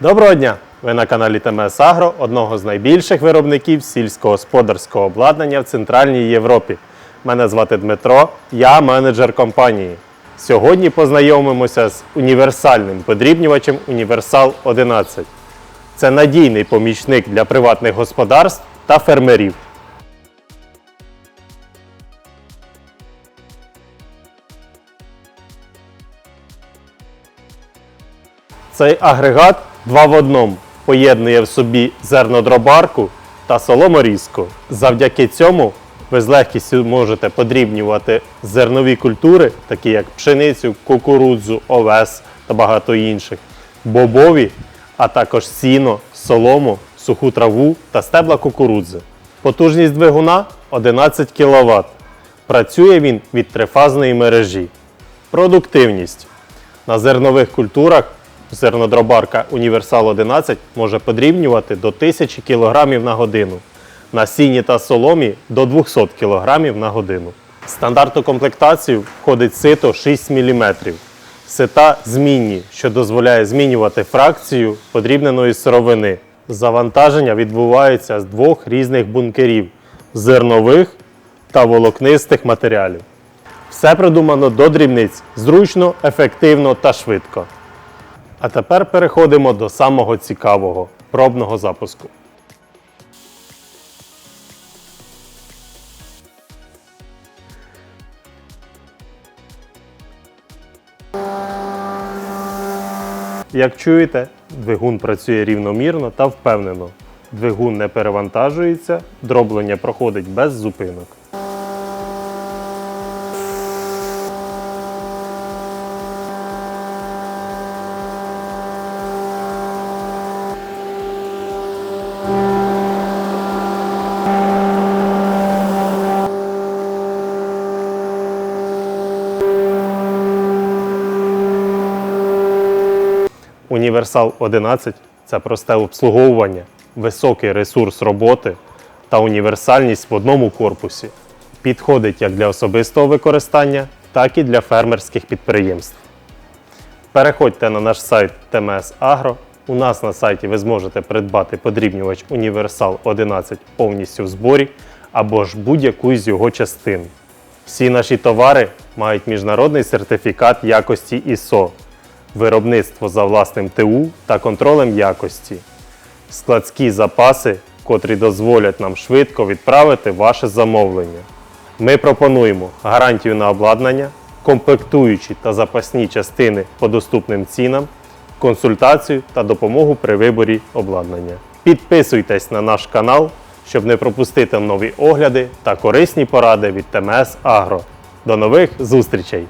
Доброго дня! Ви на каналі ТМС Агро, одного з найбільших виробників сільськогосподарського обладнання в Центральній Європі. Мене звати Дмитро, я менеджер компанії. Сьогодні познайомимося з універсальним подрібнювачем Універсал 11. Це надійний помічник для приватних господарств та фермерів. Цей агрегат два в одному поєднує в собі зернодробарку та соломорізку. Завдяки цьому ви з легкістю можете подрібнювати зернові культури, такі як пшеницю, кукурудзу, овес та багато інших, бобові, а також сіно, солому, суху траву та стебла кукурудзи. Потужність двигуна 11 кВт. Працює він від трифазної мережі. Продуктивність. На зернових культурах зернодробарка Універсал 11 може подрібнювати до 1000 кг на годину. На сіні та соломі до 200 кг на годину. В стандартну комплектацію входить сито 6 мм. Сита змінні, що дозволяє змінювати фракцію подрібненої сировини. Завантаження відбувається з двох різних бункерів зернових та волокнистих матеріалів. Все придумано до дрібниць зручно, ефективно та швидко. А тепер переходимо до самого цікавого пробного запуску. Як чуєте, двигун працює рівномірно та впевнено. Двигун не перевантажується, дроблення проходить без зупинок. Універсал 11 це просте обслуговування, високий ресурс роботи та універсальність в одному корпусі. Підходить як для особистого використання, так і для фермерських підприємств. Переходьте на наш сайт TMS Agro. У нас на сайті ви зможете придбати подрібнювач Універсал 11 повністю в зборі або ж будь-яку з його частин. Всі наші товари мають міжнародний сертифікат якості ISO, виробництво за власним ТУ та контролем якості, складські запаси, котрі дозволять нам швидко відправити ваше замовлення. Ми пропонуємо гарантію на обладнання, комплектуючі та запасні частини по доступним цінам, консультацію та допомогу при виборі обладнання. Підписуйтесь на наш канал, щоб не пропустити нові огляди та корисні поради від ТМС Агро. До нових зустрічей!